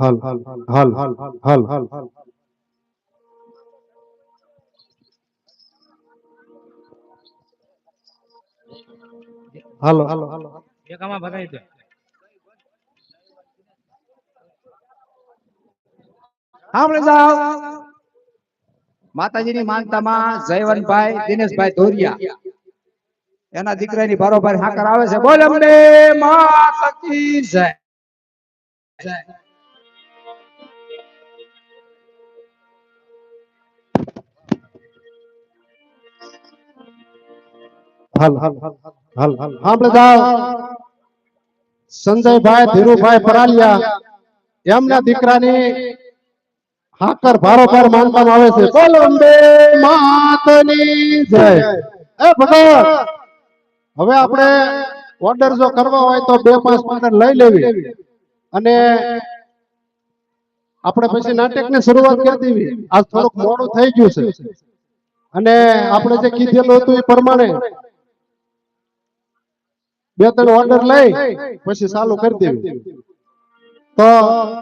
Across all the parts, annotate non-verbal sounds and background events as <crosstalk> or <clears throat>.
હલ હલ હલ હલ હલ હલ. હલ હાલો હાલો. હાલો એકામાં ભરાઈ દે. સાંભળી જાઓ. માતાજીની માનતામાં જયવંતભાઈ દિનેશભાઈ ધોરિયા. એના દીકરાની બરોબર હાકર આવે છે. બોલ અંબે માતા કી જય. હલ સંજયભાઈ ધીરુભાઈ પરાલિયા, એમના દીકરાની હાકર ભારોભાર માનવામાં આવે છે. હવે આપણે ઓર્ડર જો કરવા હોય તો બે, પાંચ ઓર્ડર લઈ લેવી. અને આપણે પછી નાટકની શરૂઆત કરી દેવી. આજ થોડુંક મોડું થઈ ગયું છે. અને આપણે જે કીધેલું હતું એ પ્રમાણે બે ત્રણ ઓર્ડર લઈ, પછી ચાલુ કરી દેવી. તો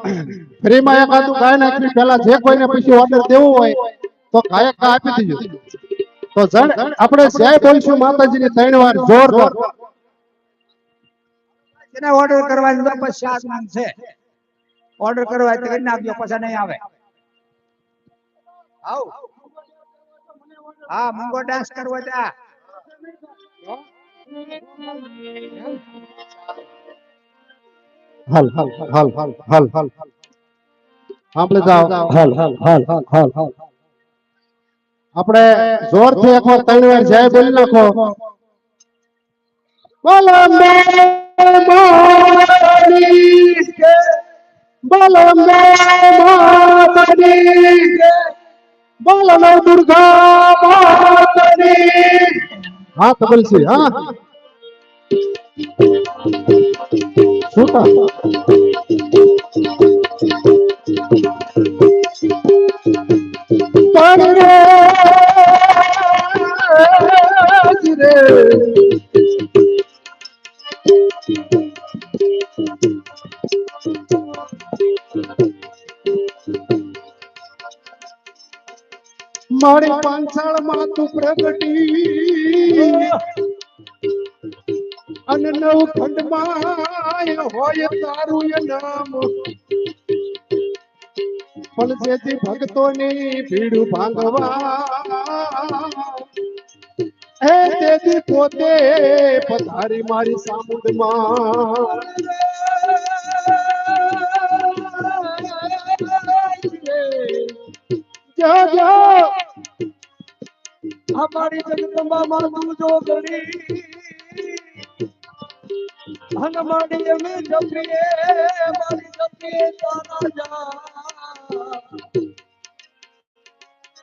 <clears throat> ફ્રીમાં એકાદું ગાય નાખી પેલા જે કોઈને પછી ઓર્ડર દેવો હોય, તો ગાયક આપી દીજો. તો જણ, આપણે જય બોલશું, માતાજીની ત્રણ વાર જોરદાર એને ઓર્ડર કરવાની પછી આસમાન છે. ઓર્ડર કરવા તો કરી નાખજો પછી નહીં આવે. આવ. હા, મંગો ડાન્સ કરવો ત્યાં. हल हल हल हल हल हल આપણે જાઓ હલ હલ હલ હલ હલ આપણે જોરથી એક વાર ત્રણ વાર જય બોલી નાખો બોલો મે બોલો મે મોરી બોલો દુર્ગા ಹಾ ತಗೊಳ್ಸಿ ಹಾ ಸೂಟ મારી પાંચાળ માં તું પ્રગટી અને ખંડમાં હોય તારું નામ. પણ જેથી ભક્તોની ભીડ ભાંગવા હે તેથી પોતે પધારી મારી સામુદમાં. જા અમારી જગદંબા માં જો ગણી. હન અમે જપીએ મારી જપીએ તારા જા.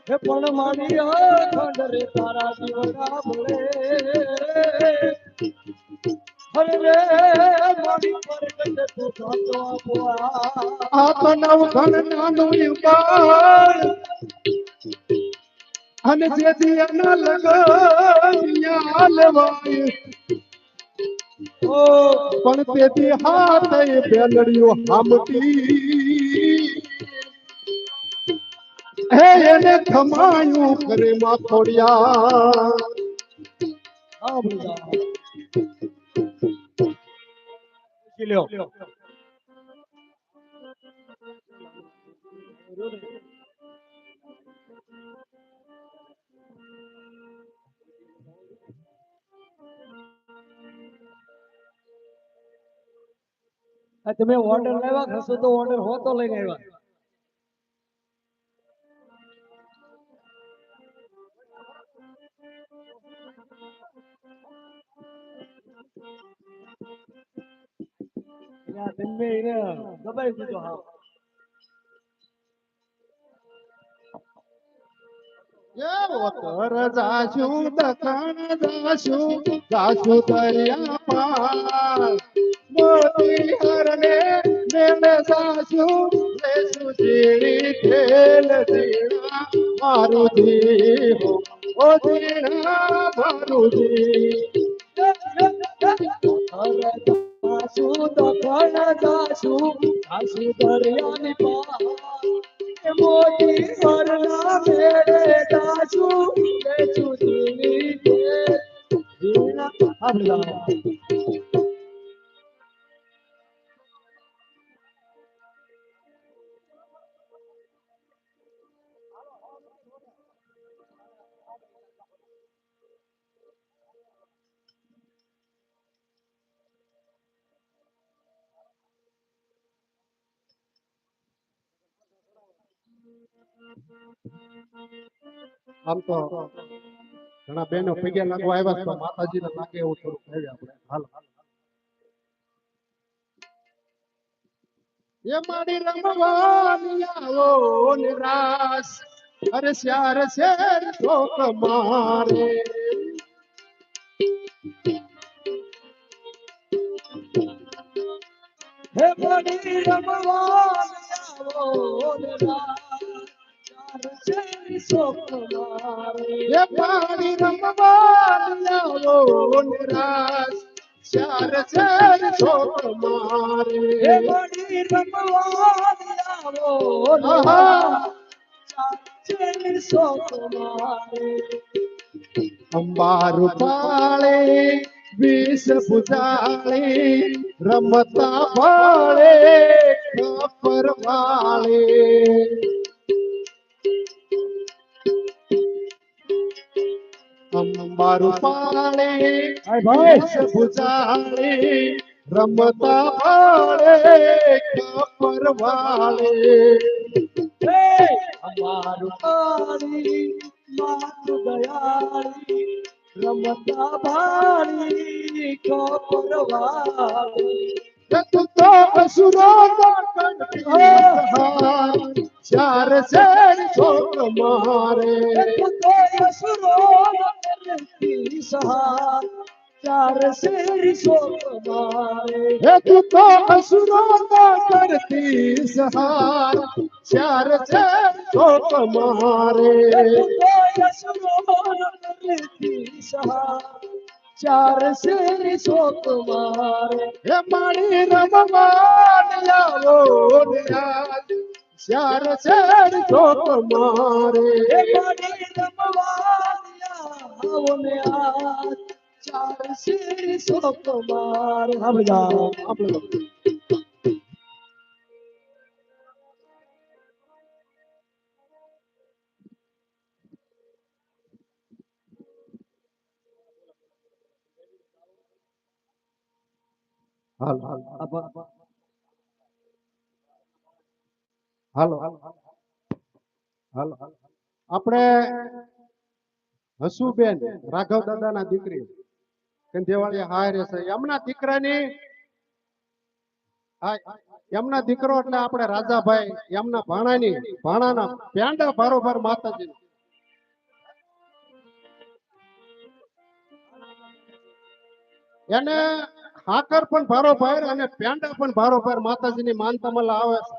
હે પણ મારી અખંડ રે તારા દીવડા ભળે હરે મારી પરગટ તું સાચો આપવા આ. તો નવ ઘણ નાનું યુગાન અને જે એના લગનિયા લેવાય ઓ પણ તેથી હાથ એ બેલડીઓ હામટી હે એને થમાયું કરે માથોડિયા. લ્યો આ તમે ઓર્ડર લેવા ખસો તો ઓર્ડર હો તો લઈને આવ્યા? તમે એને દબાઈ દીધો જાશું દખણ જાશું જાશું દરિયા મોતી હરને મેળે જાશું લેશું જીણી ખેલ જીણા મારું જી હો ઓ જીણા મારું જી. જાશું દખણ જાશું જાશું દરિયાની પાર મોટી હરના મેળે જાશું લેશું જીની ખેલ જીણા આપણે આમ તો ઘણા બહેનો પગે લાગવા આવ્યા છે, તો માતાજીને લાગે એવું થોડું કહીએ આપણે. હાલ. એ મારી રમવાની આવો નિરાશ અરે શ્યાર શેર શોક મારે. હે પડી રમવાની આવો ચાર મારી રમવાની આવો ને રાસ શ્યાર શેર શોક હે મારે પડી રમવાનો ચાર શેરી મારે અંબાર પાળે વિષ ભુજાળે રમતા ભાળે વાળે અંબાર પાળે વિષ ભુજાળે રમતા ભાળે ખપર વાળે હે અમારું પાણી માતુ દયાળી રમતા ભાળી કપરવાળી તું તો અસુરો ચાર શેર છોક મારે ચાર શેરી શોક મારે હે તું તો અસુરો કરતી સહાર ચાર શેર છોક મારે ચાર શેરી શોક મારે હે મારી રમવાન આવો ને આજ ચાર શેર છોક મારે હે મારી રમવાનિયા આવો ને આજ ચાર શેરી શોક મારે આપણે જાઓ આપણે હાલ હાલ આપણે હસુબેન રાઘવ દાદાના દીકરી કંધેવાળી હારે છે. એમના દીકરાની એમના દીકરો એટલે આપણે રાજાભાઈ, એમના ભાણાની, ભાણાના પેંડા બારોબાર માતાજી. એને હાકર પણ ભારોભાર અને પેંડા પણ ભારોભાર માતાજીની માનતામાં આવે છે.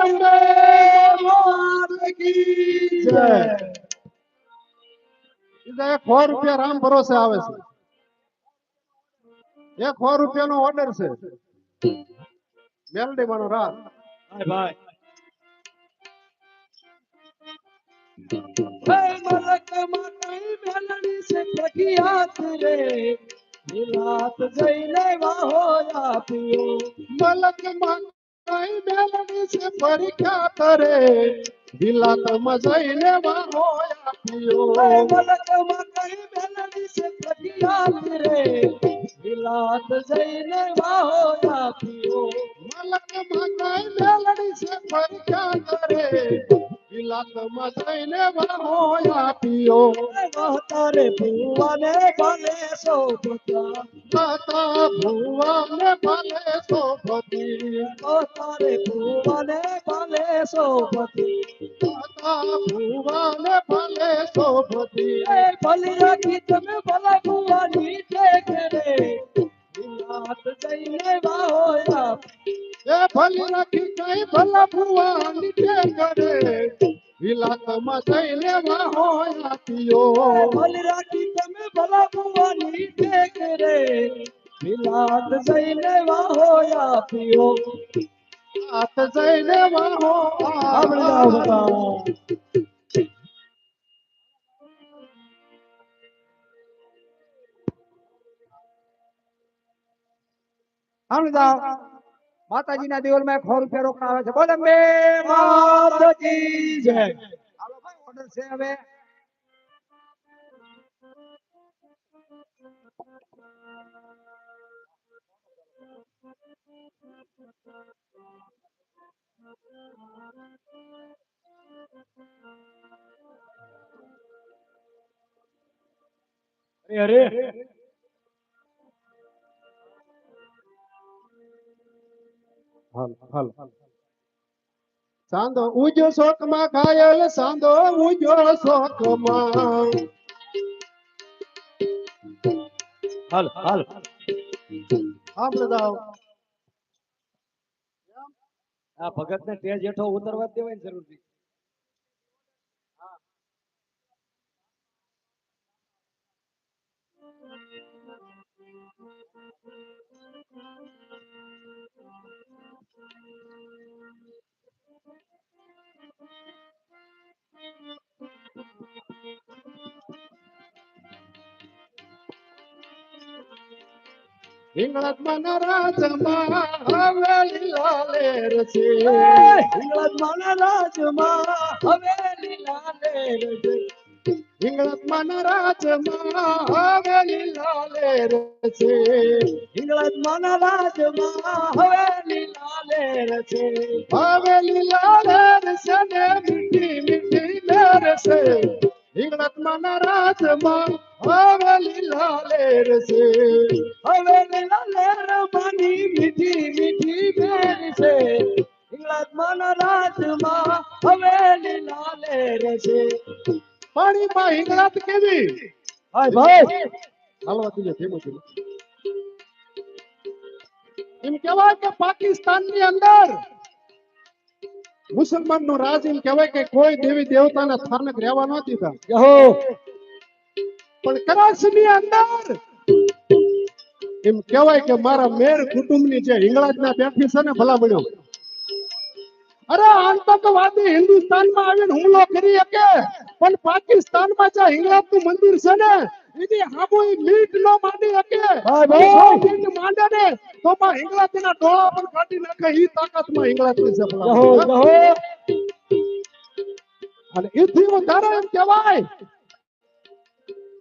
અંબે માત કી જય એક સો રૂપિયા રામ ભરોસે આવે છે. એક સો રૂપિયા નો ઓર્ડર છે. મેલડી માનો રાત ભાઈ મલક જઈને વાહો આપીઓ મલક છે? પરીક્ષા કરે વિલાતમાં મજાઈ લેવા હોયા પિયો મલક કઈ બેલડી છે પ્રખ્યાત રે દિલાત જઈ લેવા હોયા પિયો મલક કઈ બેલડી છે પરીક્ષા કરે વિલાસમાં જઈને વાહો આપીઓ વહતારે ભુવાને ભલે સોપતા માતા ભુવાને ભલે સોભતી વહતારે ભુવાને ભલે સોપતી માતા ભુવાને ભલે શોભતી. એ ભલી તમે ભલા ભુવાની ટેક રે. જઈને વાહો આપી એ ભલી રાખી કઈ ભલા ભુવા નીચે કરે. વિલાસમાં જઈને વાહો આપીઓ ભલી રાખી તમે ભલા ભુવાની ટેક રે વિલાસ જઈને વાહો આપીઓ હાથ જઈને વાહો આપણે જાઓ બધા જાઓ. માતાજીના દેવલમાં એક સો રૂપિયા રોકડા આવે છે. બોલ અંબે માતાજી, જય. હાલો ભાઈ ઓર્ડર છે હવે. અરે અરે. હાલ હાલ. સાંધો ઉજો શોકમાં ઘાયલ સાંધો ઉજો શોકમાં. હાલ હાલ. આપણે જાઓ આ ભગત ને તેજ હેઠો ઉતરવા જ દેવાય ને જરૂર Thank હિંગળાત્મા ના રાજમાં હવેલી લાલેર છે ઇંગ્લજ માના રાજમાં હવેલી લાલેર છે હિંગળાત્મા ના રાજમાં હવેલી લાલેર છે ઇંગ્લજ માના રાજમાં લીલા લેર છે હવે લીલા લેર છે ને મીઠી મીઠી લેર છે હિંગળાત્મા ના રાજમાં લીલા લાલેર છે હવે લીલા લેર માની મીઠી મીઠી બેર છે ઇંગ્લજ માના રાજમાં લીલા લેર છે પાણીમાં હિંગળાત કેવી હાય ભાઈ હાલવા દીધે ધીમું ધીમું એમ કહેવાય કે પાકિસ્તાનની અંદર મુસલમાનનું રાજ એમ કહેવાય કે કોઈ દેવી દેવતાના સ્થાનક રહેવા ન દીધા. પણ કરાચી ની અંદર એમ કહેવાય કે મારા મેર કુટુંબની જે હિંગળાજ ના બેઠી છે ને ભલા બન્યો. અરે આતંકવાદી હિન્દુસ્તાનમાં આવીને હુમલો કરી શકે પણ પાકિસ્તાનમાં જે હિંગળાજનું મંદિર છે ને એની હામુ ઈ મીટ નો માંડી શકે ભાઈ, ભાઈ. મીટ માંડે ને તો માં હિંગળાજ ના ડોળા પણ કાઢી નાખે ઈ તાકાતમાં હિંગળાજ છે ભલા યહો બન્યો. અને એથી વધારે એમ કહેવાય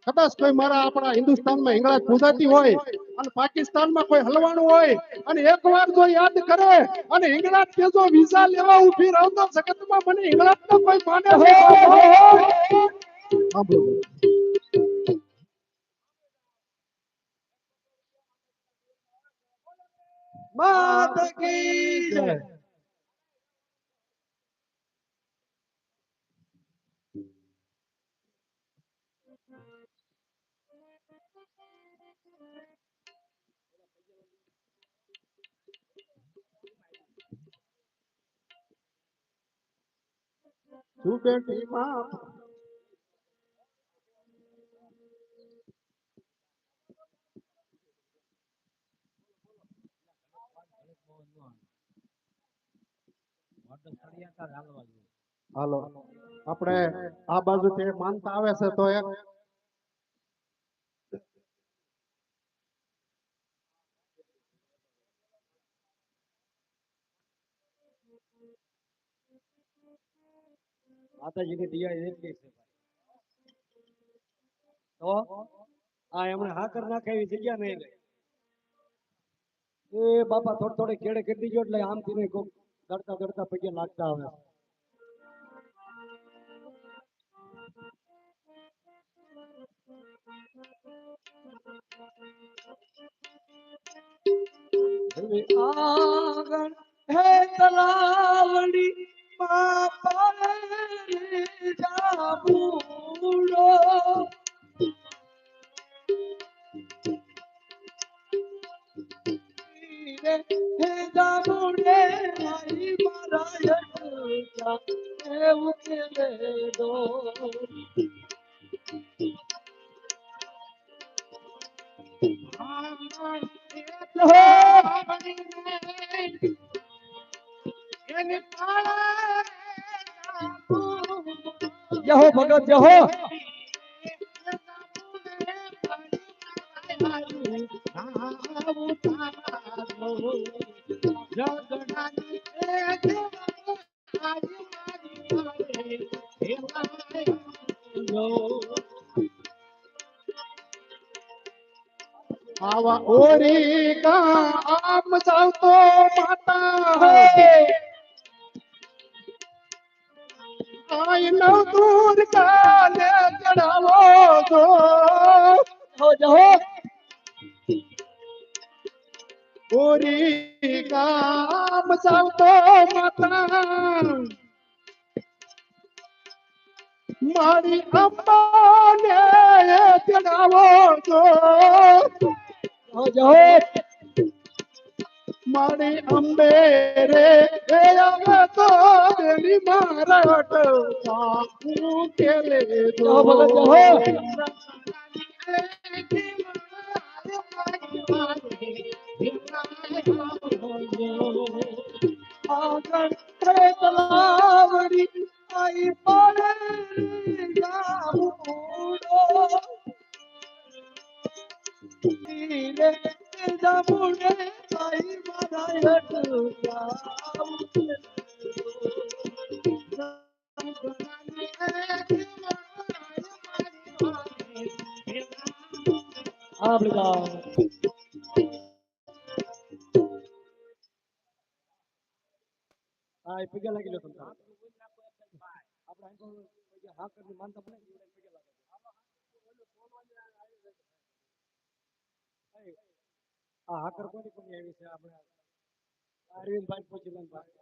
કદાચ કોઈ મારા આપણા હિન્દુસ્તાનમાં હિંગળાજ પૂજાતી હોય અને પાકિસ્તાનમાં કોઈ હલવાનું હોય અને એક વાર જો યાદ કરે અને હિંગળાજ કે જો વિઝા લેવા ઊભી રહો તો જગતમાં મને હિંગળાજ તો કોઈ માને. સાંભળો. માત કી જય શું બેટી માં હાલો. આપણે આ બાજુ તે માનતા આવે છે તો એક. માતાજીની દિયા એટલી છે તો આ એમણે હા કર નાખે એવી જગ્યા નહીં રહે એ બાપા થોડે થોડે કેડે કરી દીજો એટલે આમ થઈને કોક દડતા દડતા પગે લાગતા આવે. આગળ હે તલાવડી જહો ભગત જહો. આવા ઓરી કા આમ ચાલતો માતા. આઈ ઓરી ગામ ચાલતો માતા. મારી અંબાને ચડાવો તો જહો મારી અંબે રે આવે તો એની મારટ કેલે ભગત Obrigado. એ પગે લાગી લો તમે આપણે? હા કરી માનતા પણ અરવિંદભાઈ પોચીલાલભાઈ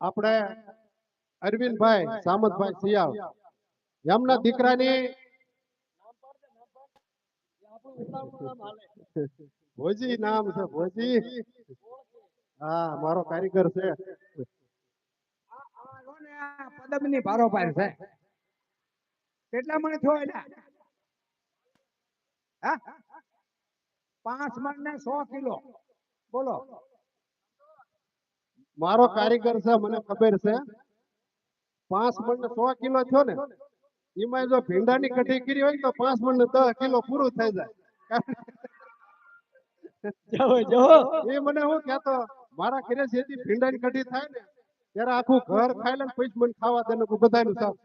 આપણે એમના દીકરાની આપણું ઉતાવળું નામ હાલે ભોજી નામ છે ભોજી. હા મારો કારીગર છે. આ જો ને આ છે. કેટલા મણ થયો હા? પાંચ મણ ને સો કિલો. બોલો. મારો કારીગર છે મને ખબર છે. પાંચ મણ ને સો કિલો થયો ને એમાં જો ભીંડાની કઢી કરી હોય તો પાંચ મણ ને દસ કિલો પૂરું થઈ જાય. જવો જવો. એ મને હું કહેતો મારા ઘરે જેથી ભીંડાની કઢી થાય ને ત્યારે આખું ઘર ખાઈ લે ને પછી મને ખાવા દે ને બધાનું સાફ.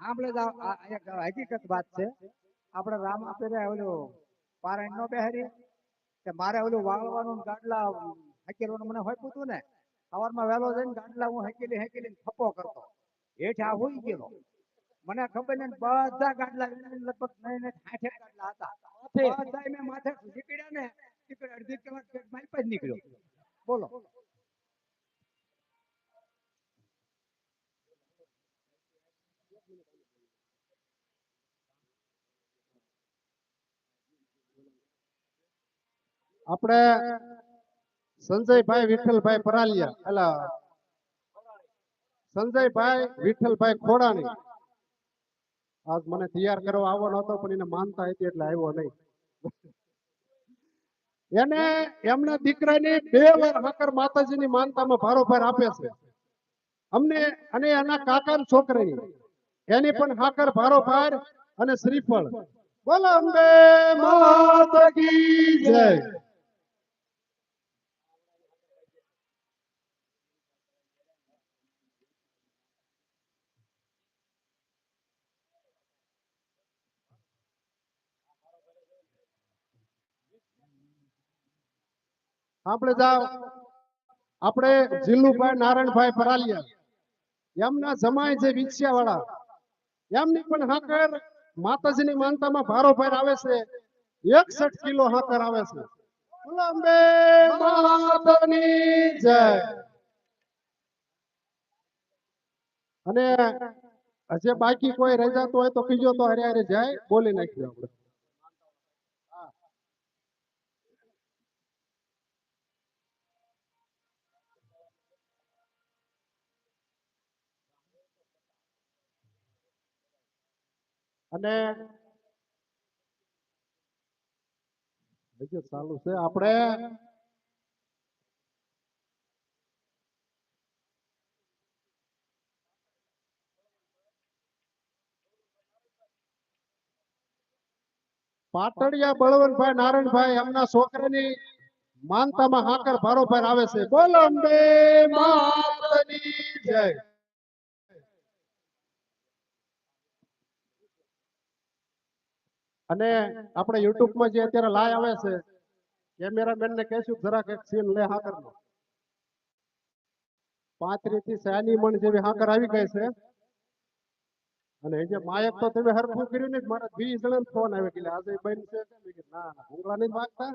આપણે આ એક હકીકત વાત છે. આપણે રામ આપેરે ઓલું પારાયણ નો બેહરી કે મારે ઓલું વાળવાનું ને ગાડલા હકેલવાનું મને હોય પૂતું ને. સવારમાં વહેલો જઈને ગાડલા હું હકેલી હકેલી થપ્પો કરતો. હેઠા આ હોઈ ગયેલો. મને ખબર ને બધા ગાડલા લગભગ નહીં ને આઠેક ગાડલા હતા. બધા મેં માથે નીકળ્યા ને અડધી કલાક મારી પાસે નીકળ્યો. બોલો. આપણે સંજયભાઈ વિઠ્ઠલભાઈ પરાલિયા એટલે સંજયભાઈ વિઠ્ઠલભાઈ ખોડાણી. આજ મને તૈયાર કરવા આવવાનો હતો, પણ એને માનતા હતી એટલે આવ્યો નહીં. એને, એમના દીકરાને બે વાર હકર માતાજીની માનતામાં ભારોભાર આપે છે. અમને, અને એના કાકા છોકરી એની પણ હાકર ભારોભાર અને શ્રીફળ. બોલો અંબે માતા જય. આપણે જાવ આપણે જીલુભાઈ નારાયણભાઈ પરાલિયા એમના જમાય છે વિછિયા વાળા એમની પણ હાકર માતાજીની માનતામાં ભારો ભાર આવે છે. એકસઠ કિલો હાકર આવે છે. અંબે માતાની જય. અને હજે બાકી કોઈ રહી જતું હોય તો કીજો તો હરે હરે જાય બોલી નાખ્યું આપણે. અને ચાલુ છે. આપણે પાટડિયા બળવંતભાઈ, નારાયણભાઈ, એમના છોકરાની માનતામાં હાકર ભારોભાર આવે છે. બોલો અંબે માતની જય. અને આપણે યુટ્યુબમાં જે અત્યારે લાય આવે છે કેમેરામેન ને કહેશું જરાક એક સીન લે હાકર નો પાંત્રીસથી સાની મણ જેવી હાકર આવી ગઈ છે. અને એ જે માયક તો તમે હરખું કર્યું ને મારા વીસ જણા ફોન આવે કે આજે બેન છે ના ના ભૂંગળા નહીં માગતા.